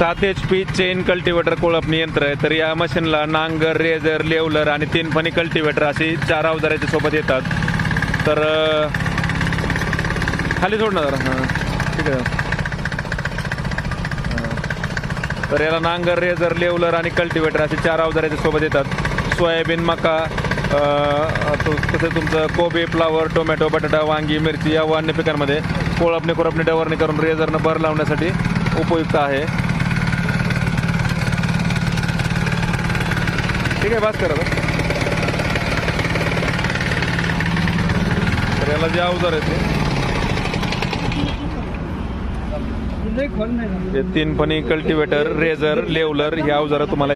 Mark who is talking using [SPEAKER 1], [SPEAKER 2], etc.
[SPEAKER 1] सात H P chain cultivator कोळपणी यंत्र आहे. तर या मशीनला नांगर रेझर लेवलर आणि तीन फणी कल्टिवेटर अशी चार अवजाराच्या सोबत येतात. तर खाली सोड ना जरा. हां ठीक आहे. तर याला नांगर रेझर लेवलर आणि कल्टिवेटर असे चार अवजाराच्या सोबत येतात. सोयाबीन मका अं, तसेच तुमचं कोबी फ्लावर टोमॅटो बटाटा वांगी मिरची या व अन्य पिकांमध्ये कोळपणी कोरपणी डवरणी करून रेझरनं भर लावण्यासाठी उपयुक्त आहे. ठीक आहे बास करा. तर याला जे अवजार आहे ते तीन फणी कल्टिवेटर रेझर लेवलर ही अवजारं तुम्हाला